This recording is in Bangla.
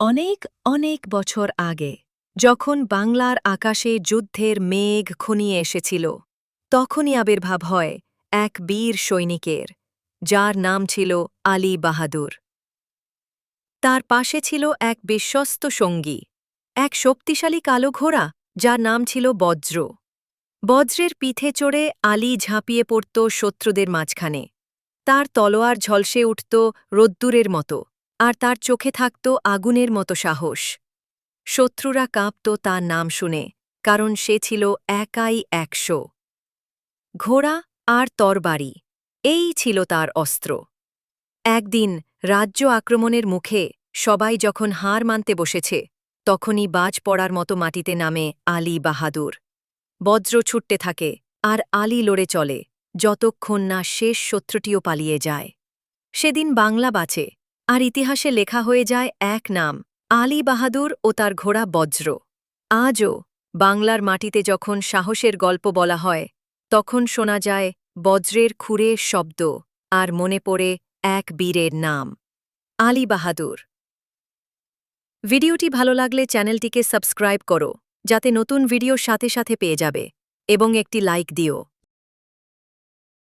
অনেক অনেক বছর আগে, যখন বাংলার আকাশে যুদ্ধের মেঘ খুনিয়ে এসেছিল, তখনই আবির্ভাব হয় এক বীর সৈনিকের, যার নাম ছিল আলী বাহাদুর। তার পাশে ছিল এক বিশ্বস্ত সঙ্গী, এক শক্তিশালী কালো ঘোড়া, যার নাম ছিল বজ্র। বজ্রের পিঠে চড়ে আলী ঝাঁপিয়ে পড়ত শত্রুদের মাঝখানে। তার তলোয়ার ঝলসে উঠত রোদ্দুরের মতো। আর তার চোখে থাকত আগুনের মতো সাহস। শত্রুরা কাঁপত তার নাম শুনে, কারণ সে ছিল একাই একশো। ঘোড়া আর তরবারি, এই ছিল তার অস্ত্র। একদিন রাজ্য আক্রমণের মুখে সবাই যখন হার মানতে বসেছে, তখনই বাজ পড়ার মতো মাটিতে নামে আলী বাহাদুর। বজ্র ছুটতে থাকে, আর আলী লড়ে চলে, যতক্ষণ না শেষ শত্রুটিও পালিয়ে যায়। সেদিন বাংলা বাঁচে আর ইতিহাসে লেখা হয়ে যায় এক নাম, আলী বাহাদুর ও তার ঘোড়া বজ্র। আজও বাংলার মাটিতে যখন সাহসের গল্প বলা হয়, তখন শোনা যায় বজ্রের খুরে শব্দ আর মনে পড়ে এক বীরের নাম, আলী বাহাদুর। ভিডিওটি ভালো লাগলে চ্যানেলটিকে সাবস্ক্রাইব করো, যাতে নতুন ভিডিও সাথে সাথে পেয়ে যাবে, এবং একটি লাইক দিও।